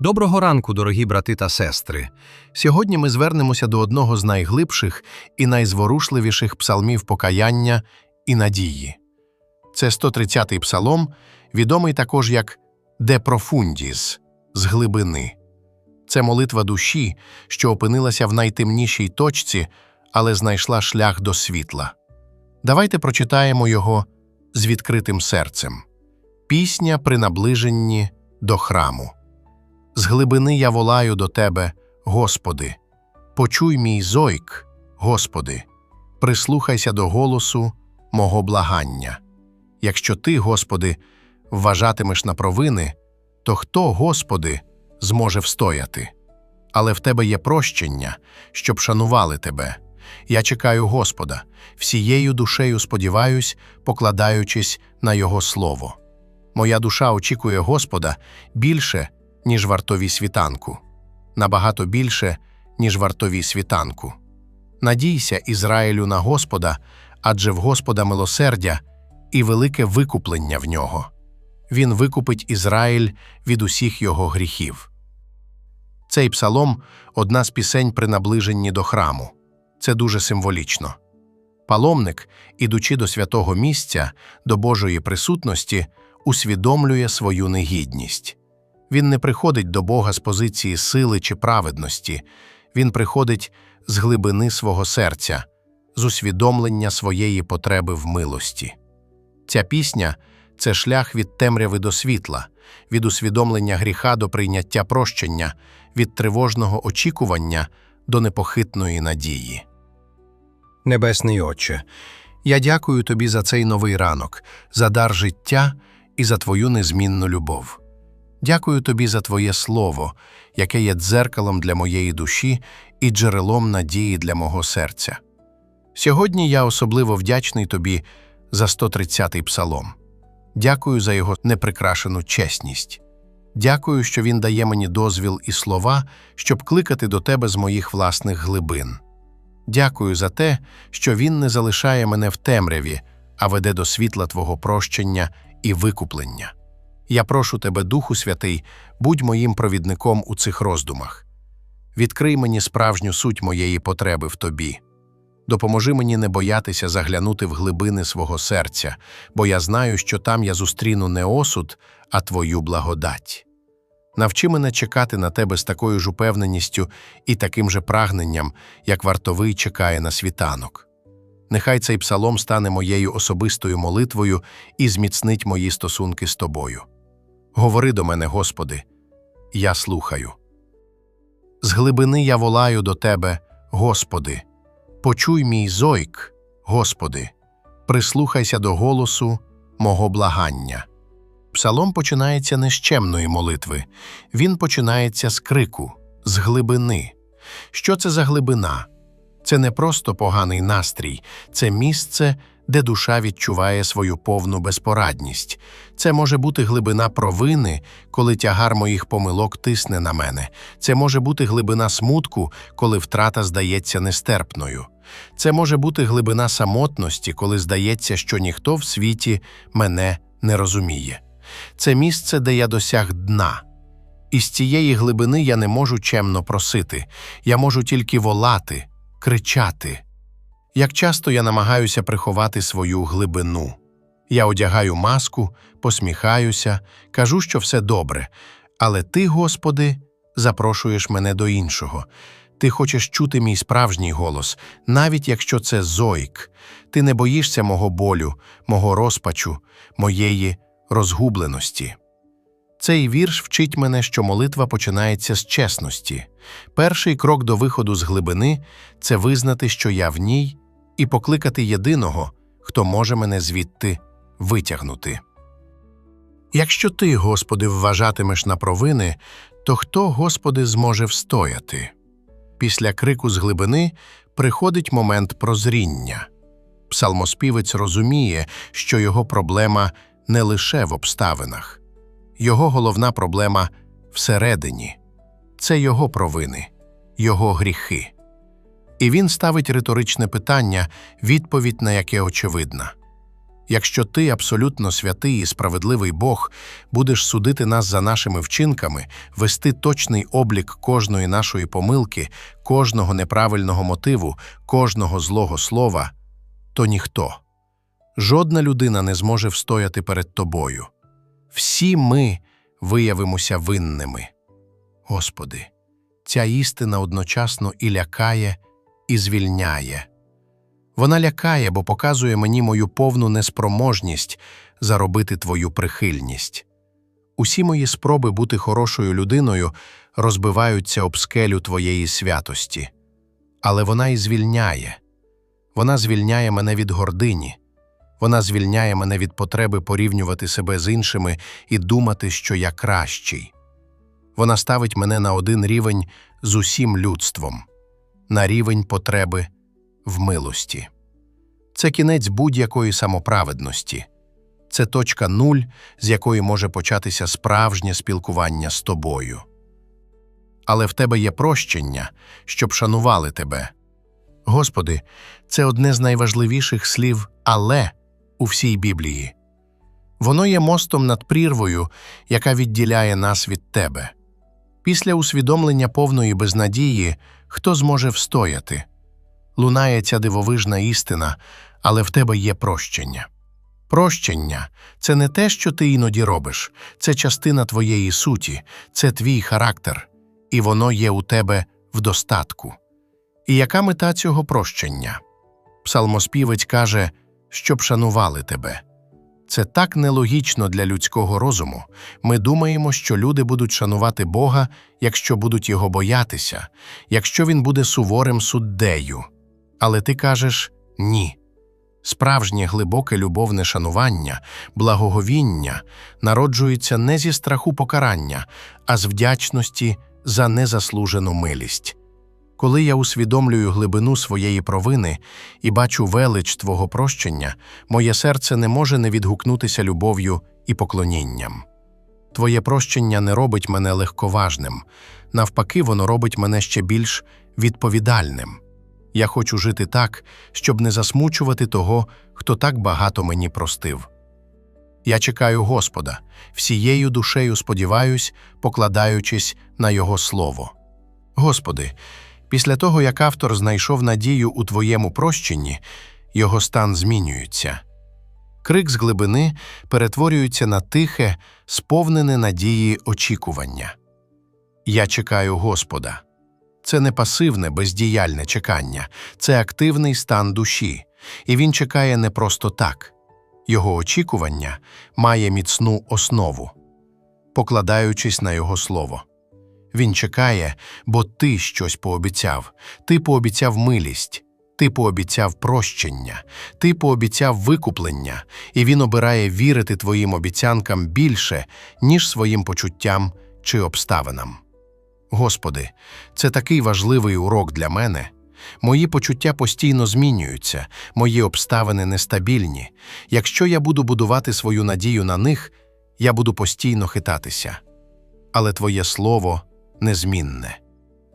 Доброго ранку, дорогі брати та сестри. Сьогодні ми звернемося до одного з найглибших і найзворушливіших псалмів покаяння і надії. Це 130-й псалом, відомий також як «De profundis» – з глибини. Це молитва душі, що опинилася в найтемнішій точці, але знайшла шлях до світла. Давайте прочитаємо його з відкритим серцем. Пісня при наближенні до храму. З глибини я волаю до Тебе, Господи, почуй мій зойк, Господи, прислухайся до голосу мого благання. Якщо Ти, Господи, вважатимеш на провини, то хто, Господи, зможе встояти? Але в Тебе є прощення, щоб шанували Тебе. Я чекаю Господа, всією душею сподіваюсь, покладаючись на Його Слово. Моя душа очікує Господа більше, ніж вартові світанку, набагато більше, ніж вартові світанку. Надійся, Ізраїлю, на Господа, адже в Господа милосердя і велике викуплення в нього. Він викупить Ізраїль від усіх його гріхів. Цей псалом одна з пісень при наближенні до храму. Це дуже символічно. Паломник, ідучи до святого місця, до Божої присутності, усвідомлює свою негідність. Він не приходить до Бога з позиції сили чи праведності, він приходить з глибини свого серця, з усвідомлення своєї потреби в милості. Ця пісня це шлях від темряви до світла, від усвідомлення гріха до прийняття прощення, від тривожного очікування до непохитної надії. Небесний Отче, я дякую тобі за цей новий ранок, за дар життя і за твою незмінну любов. Дякую тобі за Твоє Слово, яке є дзеркалом для моєї душі і джерелом надії для мого серця. Сьогодні я особливо вдячний тобі за 130-й псалом. Дякую за його неприкрашену чесність. Дякую, що він дає мені дозвіл і слова, щоб кликати до тебе з моїх власних глибин. Дякую за те, що він не залишає мене в темряві, а веде до світла Твого прощення і викуплення. Я прошу тебе, Духу Святий, будь моїм провідником у цих роздумах. Відкрий мені справжню суть моєї потреби в тобі. Допоможи мені не боятися заглянути в глибини свого серця, бо я знаю, що там я зустріну не осуд, а твою благодать. Навчи мене чекати на тебе з такою ж упевненістю і таким же прагненням, як вартовий чекає на світанок. Нехай цей псалом стане моєю особистою молитвою і зміцнить мої стосунки з тобою. Говори до мене, Господи, я слухаю. З глибини я волаю до Тебе, Господи, почуй мій зойк, Господи, прислухайся до голосу мого благання. Псалом починається не з чемної молитви, він починається з крику, з глибини. Що це за глибина? Це не просто поганий настрій, це місце, де душа відчуває свою повну безпорадність. Це може бути глибина провини, коли тягар моїх помилок тисне на мене. Це може бути глибина смутку, коли втрата здається нестерпною. Це може бути глибина самотності, коли здається, що ніхто в світі мене не розуміє. Це місце, де я досяг дна. І з цієї глибини я не можу чемно просити, я можу тільки волати, кричати. Як часто я намагаюся приховати свою глибину. Я одягаю маску, посміхаюся, кажу, що все добре, але ти, Господи, запрошуєш мене до іншого. Ти хочеш чути мій справжній голос, навіть якщо це зойк. Ти не боїшся мого болю, мого розпачу, моєї розгубленості. Цей вірш вчить мене, що молитва починається з чесності. Перший крок до виходу з глибини це визнати, що я в ній, і покликати єдиного, хто може мене звідти витягнути. Якщо ти, Господи, вважатимеш на провини, то хто, Господи, зможе встояти? Після крику з глибини приходить момент прозріння. Псалмоспівець розуміє, що його проблема не лише в обставинах, його головна проблема всередині це його провини, його гріхи. І він ставить риторичне питання, відповідь на яке очевидна. Якщо ти, абсолютно святий і справедливий Бог, будеш судити нас за нашими вчинками, вести точний облік кожної нашої помилки, кожного неправильного мотиву, кожного злого слова, то ніхто, жодна людина не зможе встояти перед тобою. Всі ми виявимося винними. Господи, ця істина одночасно і лякає, і звільняє. Вона лякає, бо показує мені мою повну неспроможність заробити твою прихильність. Усі мої спроби бути хорошою людиною розбиваються об скелю твоєї святості. Але вона і звільняє. Вона звільняє мене від гордині. Вона звільняє мене від потреби порівнювати себе з іншими і думати, що я кращий. Вона ставить мене на один рівень з усім людством, на рівень потреби в милості. Це кінець будь-якої самоправедності, це точка нуль, з якої може початися справжнє спілкування з тобою. Але в тебе є прощення, щоб шанували тебе. Господи, це одне з найважливіших слів але у всій Біблії. Воно є мостом над прірвою, яка відділяє нас від тебе. Після усвідомлення повної безнадії хто зможе встояти? Лунає ця дивовижна істина, але в тебе є прощення. Прощення це не те, що ти іноді робиш, це частина твоєї суті, це твій характер, і воно є у тебе в достатку. І яка мета цього прощення? Псалмоспівець каже, щоб шанували тебе. Це так нелогічно для людського розуму. Ми думаємо, що люди будуть шанувати Бога, якщо будуть його боятися, якщо він буде суворим суддею. Але ти кажеш ні. Справжнє глибоке любовне шанування, благоговіння народжується не зі страху покарання, а з вдячності за незаслужену милість. Коли я усвідомлюю глибину своєї провини і бачу велич Твого прощення, моє серце не може не відгукнутися любов'ю і поклонінням. Твоє прощення не робить мене легковажним, навпаки, воно робить мене ще більш відповідальним. Я хочу жити так, щоб не засмучувати того, хто так багато мені простив. Я чекаю Господа, всією душею сподіваюсь, покладаючись на Його Слово. Господи, після того, як автор знайшов надію у Твоєму прощенні, його стан змінюється. Крик з глибини перетворюється на тихе, сповнене надії очікування. Я чекаю Господа. Це не пасивне, бездіяльне чекання, це активний стан душі, і він чекає не просто так. Його очікування має міцну основу, покладаючись на його слово. Він чекає, бо ти щось пообіцяв, ти пообіцяв милість, ти пообіцяв прощення, ти пообіцяв викуплення, і він обирає вірити твоїм обіцянкам більше, ніж своїм почуттям чи обставинам. Господи, це такий важливий урок для мене. Мої почуття постійно змінюються, мої обставини нестабільні. Якщо я буду будувати свою надію на них, я буду постійно хитатися. Але Твоє Слово незмінне,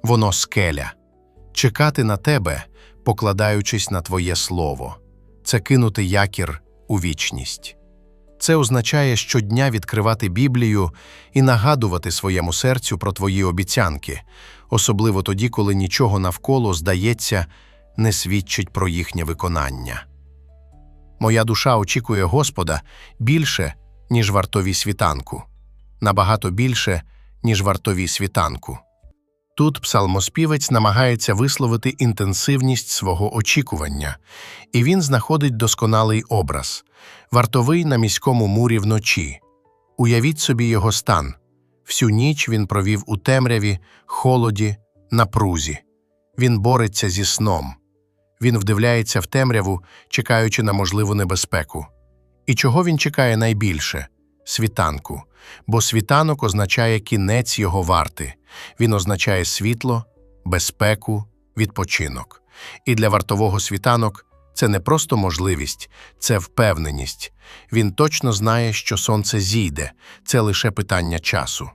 воно скеля. Чекати на тебе, покладаючись на Твоє Слово, це кинути якір у вічність. Це означає щодня відкривати Біблію і нагадувати своєму серцю про твої обіцянки, особливо тоді, коли нічого навколо, здається, не свідчить про їхнє виконання. Моя душа очікує Господа більше, ніж вартові світанку, набагато більше, ніж вартові світанку. Тут псалмоспівець намагається висловити інтенсивність свого очікування, і він знаходить досконалий образ вартовий на міському мурі вночі. Уявіть собі його стан. Всю ніч він провів у темряві, холоді, напрузі. Він бореться зі сном. Він вдивляється в темряву, чекаючи на можливу небезпеку. І чого він чекає найбільше? Світанку. Бо світанок означає кінець його варти. Він означає світло, безпеку, відпочинок. І для вартового світанок це не просто можливість, це впевненість. Він точно знає, що сонце зійде, це лише питання часу.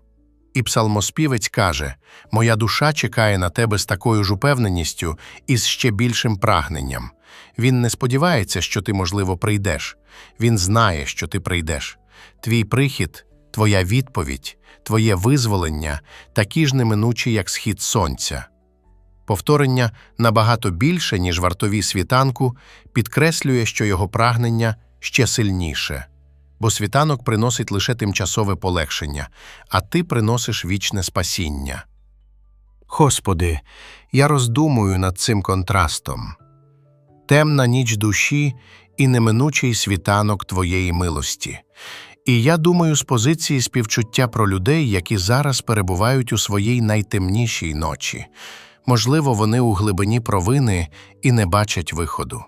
І псалмоспівець каже: Моя душа чекає на тебе з такою ж упевненістю і з ще більшим прагненням. Він не сподівається, що ти, можливо, прийдеш. Він знає, що ти прийдеш. Твій прихід, твоя відповідь, твоє визволення такі ж неминучі, як схід сонця. Повторення набагато більше, ніж вартові світанку, підкреслює, що його прагнення ще сильніше, бо світанок приносить лише тимчасове полегшення, а ти приносиш вічне спасіння. Господи, я роздумую над цим контрастом темна ніч душі і неминучий світанок Твоєї милості. І я думаю з позиції співчуття про людей, які зараз перебувають у своїй найтемнішій ночі. Можливо, вони у глибині провини і не бачать виходу.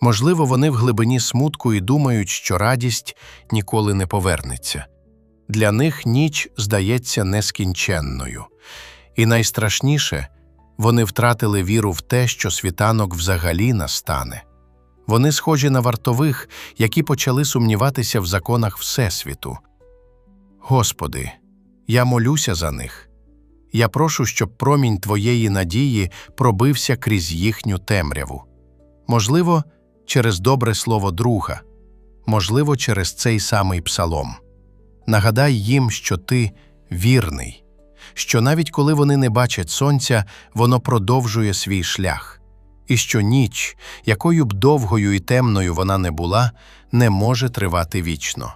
Можливо, вони в глибині смутку і думають, що радість ніколи не повернеться. Для них ніч здається нескінченною. І найстрашніше вони втратили віру в те, що світанок взагалі настане. Вони схожі на вартових, які почали сумніватися в законах Всесвіту. Господи, я молюся за них. Я прошу, щоб промінь Твоєї надії пробився крізь їхню темряву. Можливо, через добре слово друга, можливо, через цей самий псалом. Нагадай їм, що ти вірний, що навіть коли вони не бачать сонця, воно продовжує свій шлях, і що ніч, якою б довгою і темною вона не була, не може тривати вічно.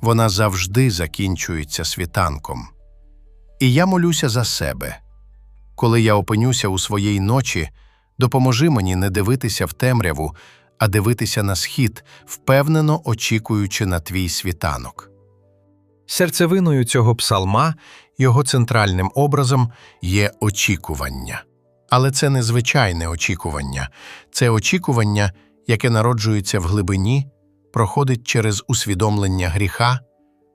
Вона завжди закінчується світанком. І я молюся за себе. Коли я опинюся у своїй ночі, допоможи мені не дивитися в темряву, а дивитися на схід, впевнено очікуючи на твій світанок. Серцевиною цього псалма, його центральним образом є очікування. Але це не звичайне очікування, це очікування, яке народжується в глибині, проходить через усвідомлення гріха,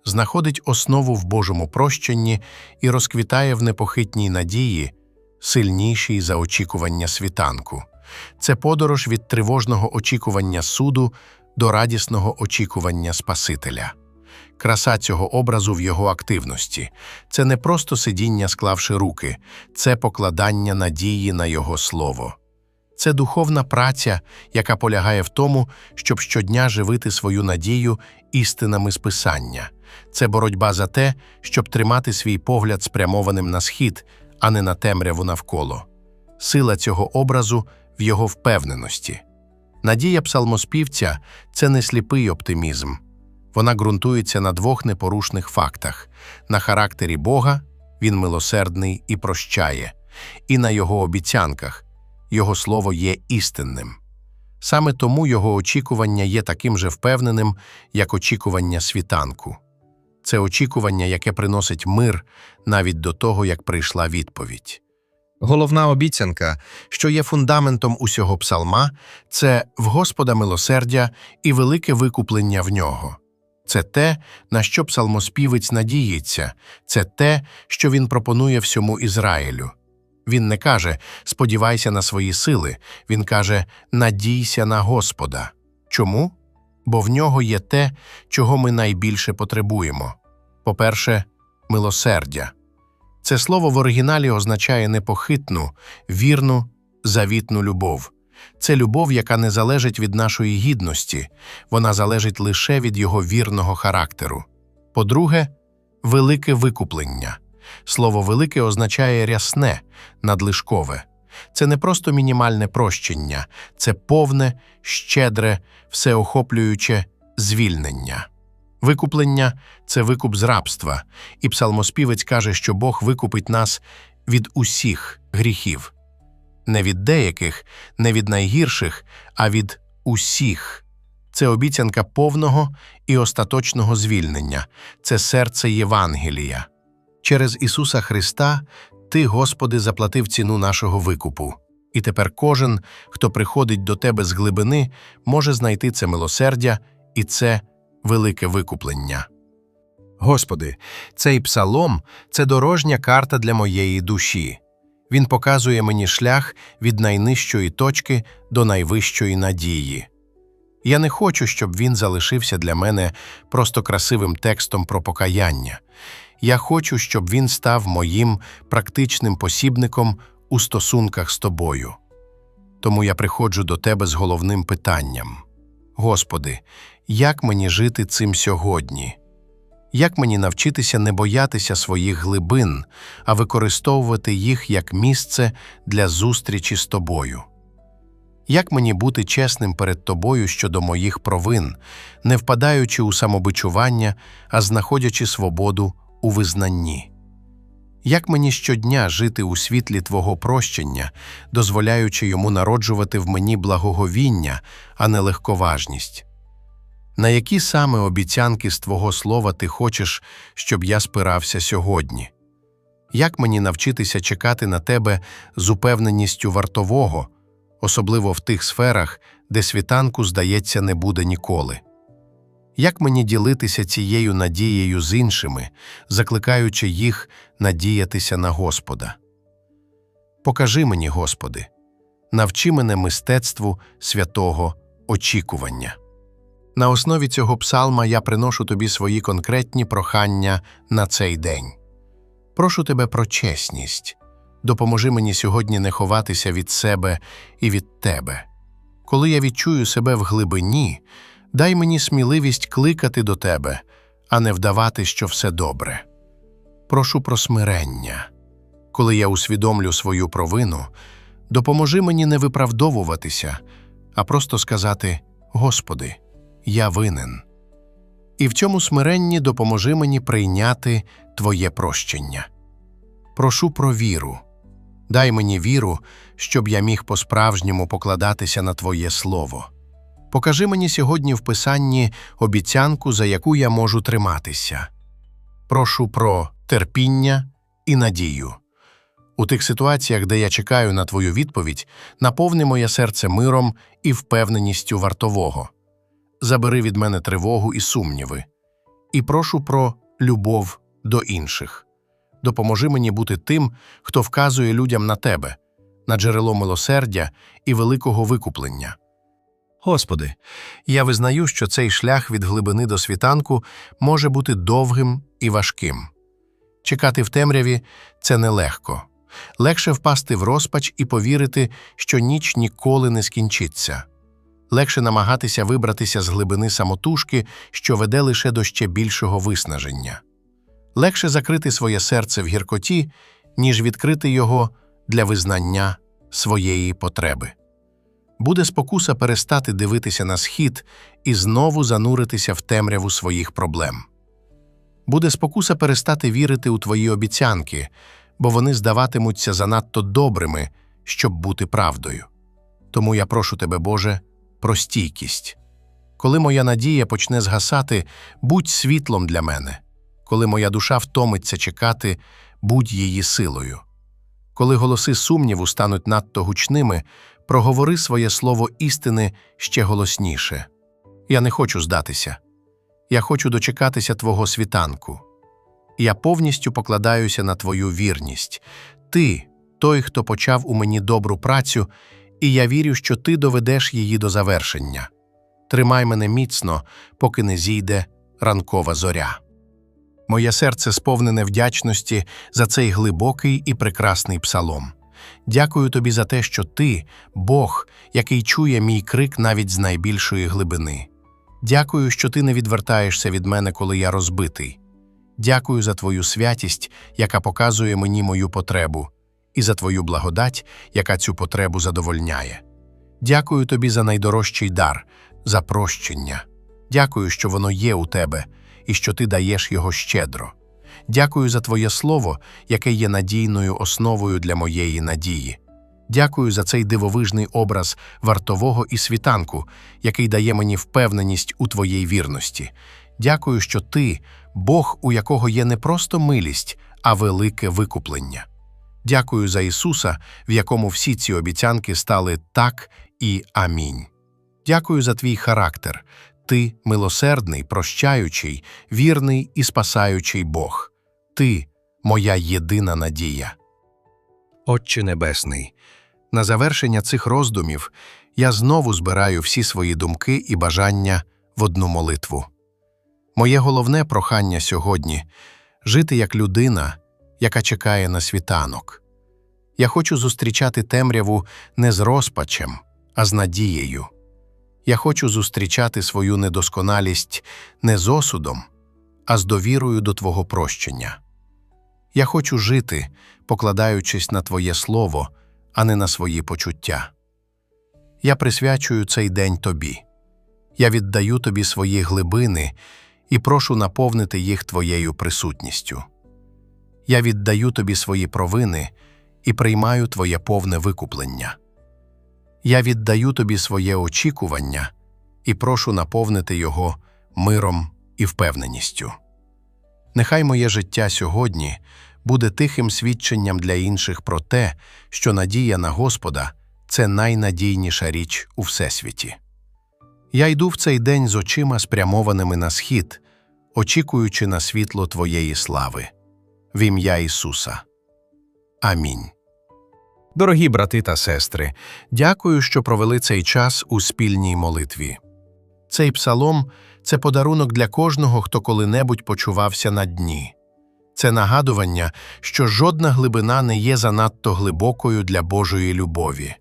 знаходить основу в Божому прощенні і розквітає в непохитній надії, сильнішій за очікування світанку. Це подорож від тривожного очікування суду до радісного очікування Спасителя. Краса цього образу в його активності це не просто сидіння, склавши руки, це покладання надії на Його слово. Це духовна праця, яка полягає в тому, щоб щодня живити свою надію істинами з Писання. Це боротьба за те, щоб тримати свій погляд спрямованим на схід, а не на темряву навколо. Сила цього образу в його впевненості. Надія псалмоспівця це не сліпий оптимізм. Вона ґрунтується на двох непорушних фактах: на характері Бога він милосердний і прощає, і на його обіцянках його слово є істинним. Саме тому його очікування є таким же впевненим, як очікування світанку. Це очікування, яке приносить мир навіть до того, як прийшла відповідь. Головна обіцянка, що є фундаментом усього псалма, це в Господа милосердя і велике викуплення в нього. Це те, на що псалмоспівець надіється, це те, що він пропонує всьому Ізраїлю. Він не каже сподівайся на свої сили, він каже надійся на Господа. Чому? Бо в нього є те, чого ми найбільше потребуємо. По-перше, милосердя. Це слово в оригіналі означає непохитну, вірну, завітну любов. Це любов, яка не залежить від нашої гідності, вона залежить лише від його вірного характеру. По-друге, велике викуплення. Слово велике означає рясне, надлишкове. Це не просто мінімальне прощення, це повне, щедре, всеохоплююче звільнення. Викуплення це викуп з рабства, і псалмоспівець каже, що Бог викупить нас від усіх гріхів не від деяких, не від найгірших, а від усіх. Це обіцянка повного і остаточного звільнення, це серце Євангелія. Через Ісуса Христа Ти, Господи, заплатив ціну нашого викупу. І тепер кожен, хто приходить до Тебе з глибини, може знайти це милосердя і це велике викуплення. Господи, цей псалом це дорожня карта для моєї душі. Він показує мені шлях від найнижчої точки до найвищої надії. Я не хочу, щоб він залишився для мене просто красивим текстом про покаяння. Я хочу, щоб він став моїм практичним посібником у стосунках з тобою. Тому я приходжу до тебе з головним питанням: Господи, як мені жити цим сьогодні? Як мені навчитися не боятися своїх глибин, а використовувати їх як місце для зустрічі з тобою? Як мені бути чесним перед тобою щодо моїх провин, не впадаючи у самобичування, а знаходячи свободу у визнанні? Як мені щодня жити у світлі Твого прощення, дозволяючи йому народжувати в мені благоговіння, а не легковажність? На які саме обіцянки з Твого слова ти хочеш, щоб я спирався сьогодні? Як мені навчитися чекати на тебе з упевненістю вартового, особливо в тих сферах, де світанку, здається, не буде ніколи? Як мені ділитися цією надією з іншими, закликаючи їх надіятися на Господа? Покажи мені, Господи, навчи мене мистецтву святого очікування. На основі цього псалма я приношу тобі свої конкретні прохання на цей день. Прошу тебе про чесність. Допоможи мені сьогодні не ховатися від себе і від тебе. Коли я відчую себе в глибині, дай мені сміливість кликати до тебе, а не вдавати, що все добре. Прошу про смирення. Коли я усвідомлю свою провину, допоможи мені не виправдовуватися, а просто сказати: Господи, я винен. І в цьому смиренні допоможи мені прийняти Твоє прощення. Прошу про віру. Дай мені віру, щоб я міг по-справжньому покладатися на Твоє Слово. Покажи мені сьогодні в Писанні обіцянку, за яку я можу триматися. Прошу про терпіння і надію. У тих ситуаціях, де я чекаю на Твою відповідь, наповни моє серце миром і впевненістю вартового. Забери від мене тривогу і сумніви, і прошу про любов до інших. Допоможи мені бути тим, хто вказує людям на тебе, на джерело милосердя і великого викуплення. Господи, я визнаю, що цей шлях від глибини до світанку може бути довгим і важким. Чекати в темряві це нелегко. Легше впасти в розпач і повірити, що ніч ніколи не скінчиться. Легше намагатися вибратися з глибини самотужки, що веде лише до ще більшого виснаження. Легше закрити своє серце в гіркоті, ніж відкрити його для визнання своєї потреби. Буде спокуса перестати дивитися на схід і знову зануритися в темряву своїх проблем. Буде спокуса перестати вірити у твої обіцянки, бо вони здаватимуться занадто добрими, щоб бути правдою. Тому я прошу тебе, Боже, про стійкість. Коли моя надія почне згасати, будь світлом для мене, коли моя душа втомиться чекати, будь її силою. Коли голоси сумніву стануть надто гучними, проговори своє слово істини ще голосніше. Я не хочу здатися. Я хочу дочекатися Твого світанку. Я повністю покладаюся на Твою вірність. Ти, той, хто почав у мені добру працю, і я вірю, що ти доведеш її до завершення. Тримай мене міцно, поки не зійде ранкова зоря. Моє серце сповнене вдячності за цей глибокий і прекрасний псалом. Дякую тобі за те, що ти, Бог, який чує мій крик навіть з найбільшої глибини. Дякую, що ти не відвертаєшся від мене, коли я розбитий. Дякую за твою святість, яка показує мені мою потребу, і за твою благодать, яка цю потребу задовольняє. Дякую тобі за найдорожчий дар, за прощення. Дякую, що воно є у тебе і що ти даєш його щедро. Дякую за Твоє Слово, яке є надійною основою для моєї надії. Дякую за цей дивовижний образ вартового і світанку, який дає мені впевненість у Твоїй вірності. Дякую, що Ти, Бог, у якого є не просто милість, а велике викуплення. Дякую за Ісуса, в якому всі ці обіцянки стали так і амінь. Дякую за твій характер. Ти милосердний, прощаючий, вірний і спасаючий Бог. Ти моя єдина надія. Отче Небесний, на завершення цих роздумів я знову збираю всі свої думки і бажання в одну молитву. Моє головне прохання сьогодні жити як людина, яка чекає на світанок. Я хочу зустрічати темряву не з розпачем, а з надією. Я хочу зустрічати свою недосконалість не з осудом, а з довірою до Твого прощення. Я хочу жити, покладаючись на Твоє Слово, а не на свої почуття. Я присвячую цей день Тобі. Я віддаю Тобі свої глибини і прошу наповнити їх Твоєю присутністю. Я віддаю Тобі свої провини і приймаю Твоє повне викуплення. Я віддаю Тобі своє очікування і прошу наповнити його миром і впевненістю. Нехай моє життя сьогодні буде тихим свідченням для інших про те, що надія на Господа це найнадійніша річ у Всесвіті. Я йду в цей день з очима спрямованими на схід, очікуючи на світло Твоєї слави. В ім'я Ісуса. Амінь. Дорогі брати та сестри, дякую, що провели цей час у спільній молитві. Цей псалом це подарунок для кожного, хто коли-небудь почувався на дні. Це нагадування, що жодна глибина не є занадто глибокою для Божої любові.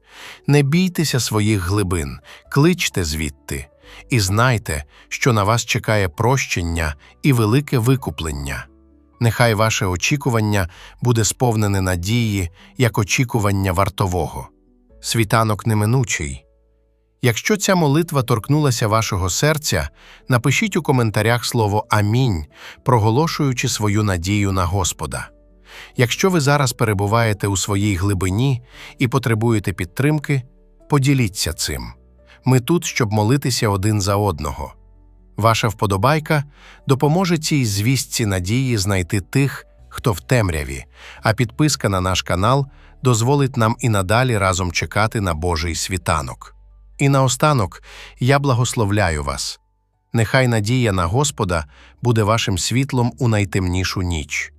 Не бійтеся своїх глибин, кличте звідти, і знайте, що на вас чекає прощення і велике викуплення. Нехай ваше очікування буде сповнене надії, як очікування вартового. Світанок неминучий. Якщо ця молитва торкнулася вашого серця, напишіть у коментарях слово Амінь, проголошуючи свою надію на Господа. Якщо ви зараз перебуваєте у своїй глибині і потребуєте підтримки, поділіться цим. Ми тут, щоб молитися один за одного. Ваша вподобайка допоможе цій звістці надії знайти тих, хто в темряві, а підписка на наш канал дозволить нам і надалі разом чекати на Божий світанок. І наостанок я благословляю вас. Нехай надія на Господа буде вашим світлом у найтемнішу ніч,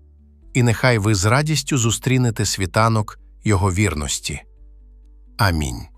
і нехай ви з радістю зустрінете світанок Його вірності. Амінь.